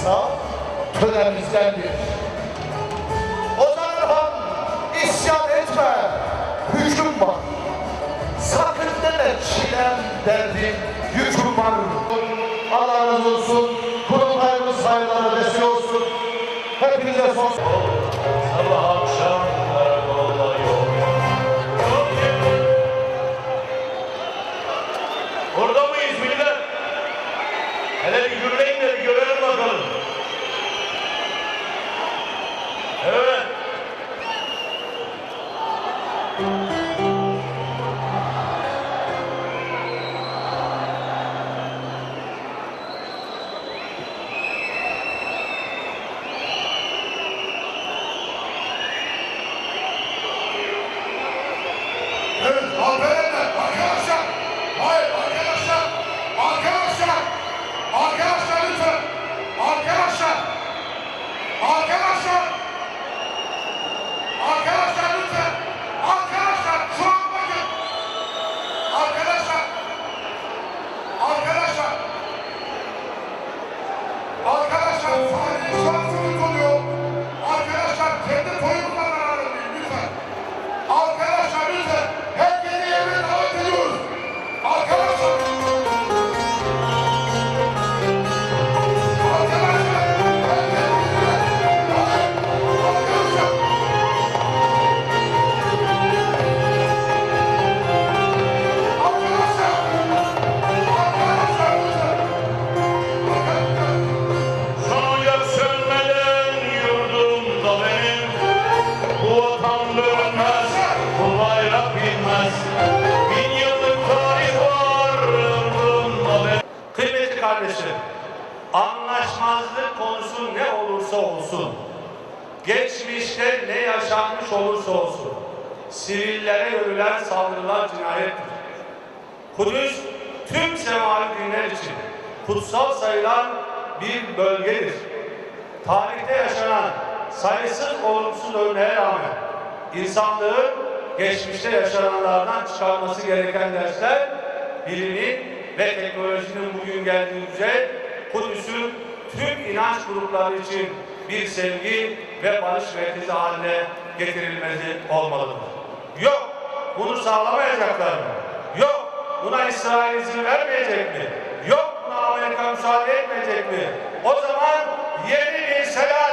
kısa tönemizdendir. Ozan Han isyan etme, hüküm var. Sakın deme çilem derdim, Amen. Bayrak Bin yıllık tarih var benim Kıymetli kardeşim, anlaşmazlık konusu ne olursa olsun, geçmişte ne yaşanmış olursa olsun, sivillere yürülen saldırılar cinayettir. Kudüs tüm semavi dinler için kutsal sayılan bir bölgedir. Tarihte yaşanan sayısız olumsuz örneğe rağmen insanlığın geçmişte yaşananlardan çıkarması gereken dersler bilimin ve teknolojinin bugün geldiği düzey Kudüs'ün tüm inanç grupları için bir sevgi ve barış merkezi haline getirilmesi olmalıdır. Yok, bunu sağlamayacaklar mı? Yok, buna İsrail izin vermeyecek mi? Yok, buna Amerika müsaade etmeyecek mi? O zaman yeni bir Selahattin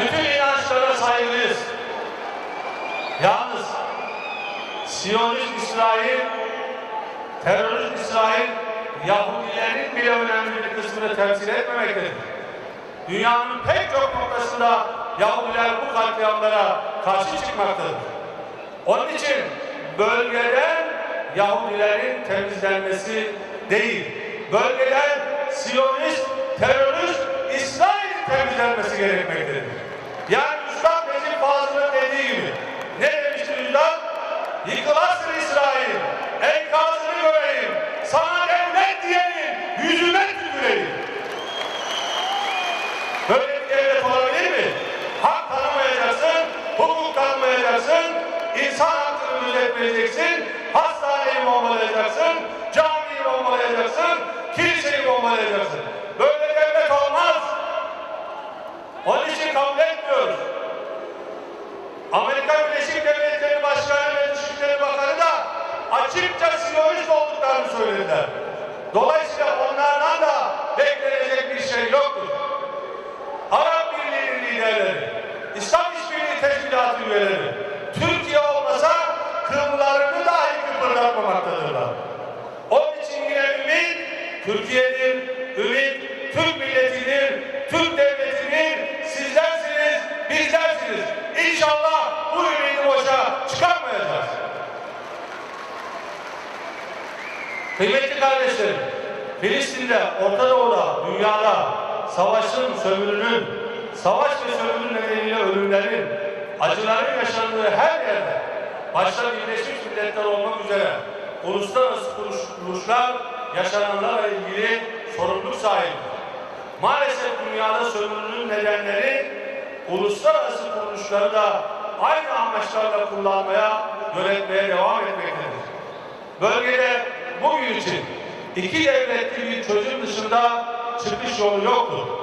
Bütün inançlara saygılıyız. Yalnız Siyonist İsrail, terörist İsrail, Yahudilerin bile önemli bir kısmını temsil etmemektedir. Dünyanın pek çok noktasında Yahudiler bu katliamlara karşı çıkmaktadır. Onun için bölgeden Yahudilerin temizlenmesi değil, bölgeden Siyonist, terörist İsrail temizlenmesi gerekmektedir. Böyle bir devlet olabilir mi? Hak tanımayacaksın, hukuk tanımayacaksın, insan hakkını gözetmeyeceksin, hastaneyi bombalayacaksın, camiyi bombalayacaksın, kiliseyi bombalayacaksın. Böyle devlet olmaz. Onun için kabul etmiyoruz. Amerika Birleşik Devletleri Başkanı ve Dışişleri Bakanı da açıkça Siyonist olduklarını söylediler. Dolayısıyla Üyeleri, Türkiye olmasa kıllarını dahi kıpırdatmamaktadırlar. Onun için yine ümit Türkiye'dir, ümit Türk milletidir, Türk devletidir, sizlersiniz, bizlersiniz. İnşallah bu ümidi boşa çıkarmayacağız. Kıymetli kardeşlerim, Filistin'de, Orta Doğu'da, dünyada savaşın, sömürünün, savaş ve sömürü nedeniyle ölümlerin, acıların yaşandığı her yerde, başta Birleşmiş Milletler olmak üzere uluslararası kuruluşlar yaşananlarla ilgili sorumluluk sahibidir. Maalesef dünyada sömürünün nedenleri uluslararası kuruluşları da aynı amaçlarla kullanmaya, yönetmeye devam etmektedir. Bölgede bugün için iki devletli bir çözüm dışında çıkış yolu yoktur.